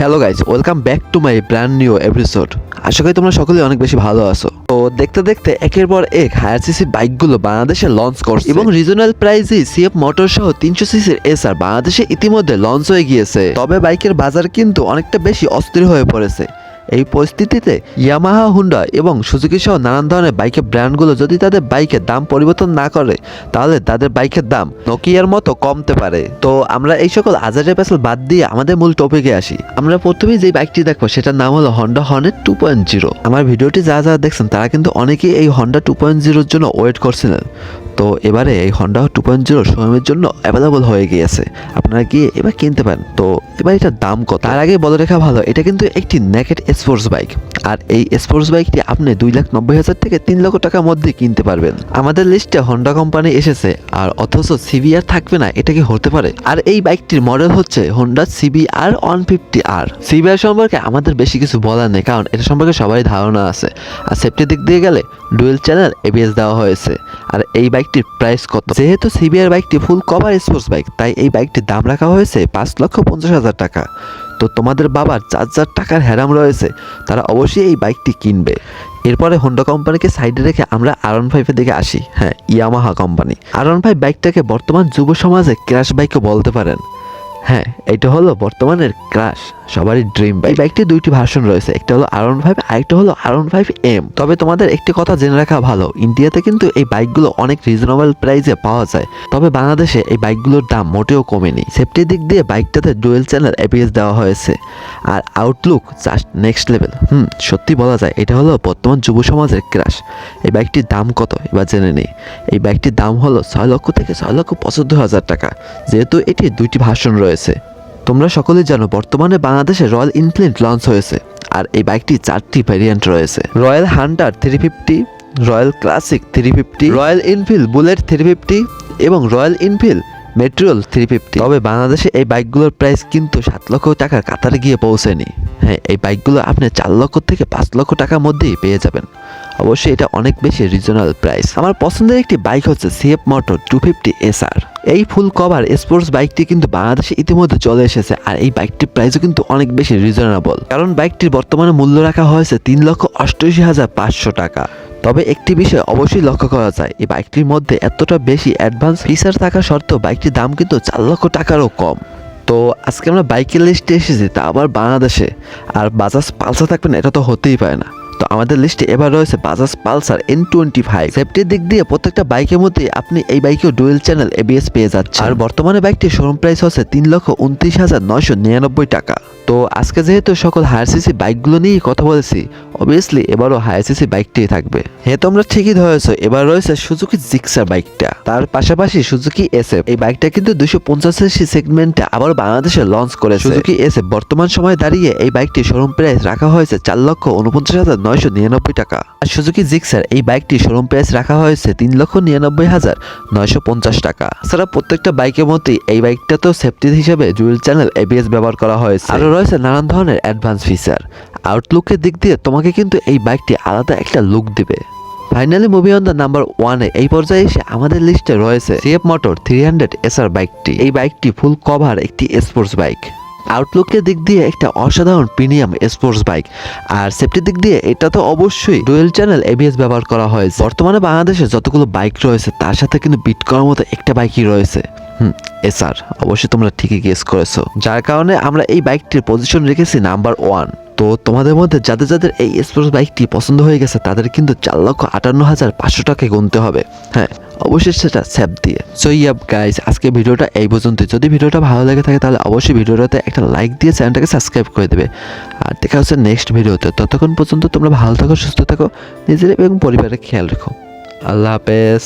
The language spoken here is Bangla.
Hello guys welcome back to my brand new episode আশা করি তোমরা সকলে অনেক বেশি ভালো আছো। তো দেখতে দেখতে একের পর এক হায়ার সিসি বাইকগুলো বাংলাদেশে লঞ্চ করছে। এবং রিজনাল প্রাইজে সিএফ মোটর সহ তিনশো সিসির এসআর বাংলাদেশে ইতিমধ্যে লঞ্চ হয়ে গিয়েছে। তবে বাইকের বাজার কিন্তু অনেকটা বেশি অস্থির হয়ে পড়েছে। এই পরিস্থিতিতে ইয়ামাহা হুন্ডা এবং সুজুকি সহ নানান ধরনের বাইকের ব্র্যান্ডগুলো যদি তাদের বাইকের দাম পরিবর্তন না করে, তাহলে তাদের বাইকের দাম নোকিয়ার মতো কমতে পারে। তো আমরা এই সকল আজারের পেছাল বাদ দিয়ে আমাদের মূল টপিকে আসি। আমরা প্রথমেই যে বাইকটি দেখব, সেটার নাম হলো Honda Hornet two point zero আমার ভিডিওটি যারা যারা দেখছেন, তারা কিন্তু অনেকেই এই হন্ডা টু পয়েন্ট জিরোর জন্য ওয়েট করছিলেন। তো এবারে এই হন্ডা টু পয়েন্ট জিরো শোরুমের জন্য অ্যাভেলেবল হয়ে গিয়েছে। আপনারা গিয়ে এবার কিনতে পারেন। তো এবার এটার দাম কত? তার আগে বলে রাখা ভালো, এটা কিন্তু একটি নেকেট স্পোর্টস বাইক আর এই স্পোর্টস বাইকটি আপনি দুই লাখ নব্বই হাজার থেকে তিন লক্ষ টাকার মধ্যে কিনতে পারবেন। আমাদের লিস্টে হন্ডা কোম্পানি এসেছে, আর অথচ সিবিআর থাকবে না, এটা কি হতে পারে? আর এই বাইকটির মডেল হচ্ছে হন্ডা সিবিআর ওয়ান ফিফটি আর সিবিআর সম্পর্কে আমাদের বেশি কিছু বলার নেই, কারণ এটা সম্পর্কে সবাই ধারণা আছে। আর সেফটির দিক দিয়ে গেলে ডুয়েল চ্যানেল এবিএস দেওয়া হয়েছে। আর এই বাইকটির প্রাইস কত? যেহেতু সিবিআর বাইকটি ফুল কভার স্পোর্টস বাইক তাই এই বাইকটির দাম রাখা হয়েছে পাঁচ লক্ষ পঞ্চাশ হাজার টাকা। তো তোমাদের বাবার চার হাজার টাকার হ্যারাম রয়েছে, তারা অবশ্যই এই বাইকটি কিনবে। এরপরে হোন্ডা কোম্পানিকে সাইডে রেখে আমরা আর ওয়ান ফাইভের দিকে আসি। হ্যাঁ Yamaha company. R one five বাইকটাকে বর্তমান যুব সমাজে ক্র্যাশ বাইকও বলতে পারেন। হ্যাঁ এটা হলো বর্তমানের ক্রাশ সবারই ড্রিম বাইক বাইকটির দুইটি ভার্সন রয়েছে, একটা হলো আর ওয়ান ফাইভ আরেকটা হলো আর ওয়ান ফাইভ এম তবে তোমাদের একটি কথা জেনে রাখা ভালো ইন্ডিয়াতে কিন্তু এই বাইকগুলো অনেক রিজনেবল প্রাইসে পাওয়া যায়। তবে বাংলাদেশে এই বাইকগুলোর দাম মোটেও কমেনি। সেফটির দিক দিয়ে বাইকটাতে ডুয়েল চ্যানেল এপিএস দেওয়া হয়েছে। আর আউটলুক জাস্ট নেক্সট লেভেল হুম, সত্যি বলা যায়, এটা হলো বর্তমান যুব সমাজের ক্রাশ এই বাইকটির দাম কত? এবার জেনে নিই। এই বাইকটির দাম হলো ছয় লক্ষ থেকে ছয় লক্ষ পঁচাত্তর হাজার টাকা। যেহেতু এটি দুইটি ভার্সন রয়েছে। তোমরা সকলেই জানো, বর্তমানে বাংলাদেশে রয়্যাল ইনফ্লিন্ট লঞ্চ হয়েছে, আর এই বাইকটি চারটি ভ্যারিয়েন্ট রয়েছে। Royal Hunter three fifty Royal Classic three fifty Royal Enfield Bullet three fifty এবং Royal Enfield Meteor three fifty তবে বাংলাদেশে এই বাইকগুলোর প্রাইস কিন্তু সাত লক্ষ টাকার কাতারে গিয়ে পৌঁছেনি। হ্যাঁ এই বাইকগুলো আপনি চার লক্ষ থেকে পাঁচ লক্ষ টাকার মধ্যেই পেয়ে যাবেন। অবশ্যই এটা অনেক বেশি রিজনাল প্রাইস। আমার পছন্দের একটি বাইক হচ্ছে CF Motor two fifty SR এই ফুল কভার স্পোর্টস বাইকটি কিন্তু বাংলাদেশে ইতিমধ্যে চলে এসেছে আর এই বাইকটির প্রাইসও কিন্তু অনেক বেশি রিজনেবল। কারণ বাইকটির বর্তমানে মূল্য রাখা হয়েছে তিন লক্ষ অষ্টআশি হাজার পাঁচশো টাকা। তবে একটি বিষয় অবশ্যই লক্ষ্য করা যায়, এই বাইকটির মধ্যে এতটা বেশি অ্যাডভান্স ফিচার থাকা সত্ত্বেও বাইকটির দাম কিন্তু চার লক্ষ টাকারও কম। তো আজকে আমরা বাইকের লিস্টে এসেছি, তা আবার বাংলাদেশে। আর বাজাজ পালসার থাকবে না, এটা তো হতেই পারে না। তো আমাদের লিস্টে এবার রয়েছে Bajaj Pulsar N twenty five সেফটির দিক দিয়ে প্রত্যেকটা বাইকের মধ্যে আপনি এই বাইকেও ডুয়েল চ্যানেল এবিএস পেয়ে যাচ্ছেন। আর বর্তমানে বাইকটির শোরুম প্রাইস হচ্ছে তিন লক্ষ উনত্রিশ হাজার নয়শো নিরানব্বই টাকা। তো আজকে যেহেতু সকল হায়ার সিসি বাইকগুলো নিয়েই কথা বলেছি অবভিয়াসলি এবারও হায়ার সিসি বাইকটিই থাকবে। হ্যাঁ তোমরা ঠিকই ধরেছো, এবার রয়েছে সুজুকি জিক্সার বাইকটা। তার পাশাপাশি সুজুকি এসএফ। এই বাইকটা কিন্তু দুশো পঞ্চাশ সিসি সেগমেন্টে আবার বাংলাদেশে লঞ্চ করে সুজুকি এসএফ বর্তমান সময়ে দাঁড়িয়ে এই বাইকটি শোরুম প্রাইস রাখা হয়েছে চার লক্ষ উনপঞ্চাশ হাজার নয়শো নিরানব্বই টাকা। আর সুজুকি জিক্সার এই বাইকটি শোরুম প্রাইস রাখা হয়েছে তিন লক্ষ নিরানব্বই হাজার নয়শো পঞ্চাশ টাকা। এছাড়া প্রত্যেকটা বাইকের মধ্যেই এই বাইকটা তো সেফটি হিসেবে জুয়েল চ্যানেল এবিএস ব্যবহার করা হয়েছে। আরও রয়েছে নানান ধরনের অ্যাডভান্স ফিচার আউটলুকের দিক দিয়ে তোমাকে কিন্তু এই বাইকটি আলাদা একটা লুক দিবে। Finally moving on the number ওয়ানে এই পর্যায়ে এসে আমাদের লিস্টে রয়েছে CF Motor three hundred SR বাইকটি এই বাইকটি ফুল কভার একটি স্পোর্টস বাইক আউটলুকের দিক দিয়ে একটা অসাধারণ প্রিমিয়াম স্পোর্টস বাইক আর সেফটির দিক দিয়ে এটা তো অবশ্যই ডুয়েল চ্যানেল এবিএস ব্যবহার করা হয়েছে। বর্তমানে বাংলাদেশে যতগুলো বাইক রয়েছে, তার সাথে কিন্তু বিট করার মতো একটা বাইকই রয়েছে। হুম এসআর অবশ্যই তোমরা ঠিকই গেস করেছ। যার কারণে আমরা এই বাইকটির পজিশন রেখেছি নাম্বার ওয়ান তো তোমাদের মধ্যে যাদের যাদের এই স্পোর্টস বাইকটি পছন্দ হয়ে গেছে, তাদের কিন্তু চার লক্ষ আটান্ন হাজার পাঁচশো টাকায় গুনতে হবে। হ্যাঁ অবশ্যই সেটা স্যাপ দিয়ে। সো ইয়াপ গাইজ আজকে ভিডিওটা এই পর্যন্ত। যদি ভিডিওটা ভালো লেগে থাকে, তাহলে অবশ্যই ভিডিওটাতে একটা লাইক দিয়ে চ্যানেলটাকে সাবস্ক্রাইব করে দেবে। আর দেখা হচ্ছে নেক্সট ভিডিওতে। ততক্ষণ পর্যন্ত তোমরা ভালো থাকো, সুস্থ থাকো, নিজের এবং পরিবারের খেয়াল রেখো। আল্লাহ হাফেজ।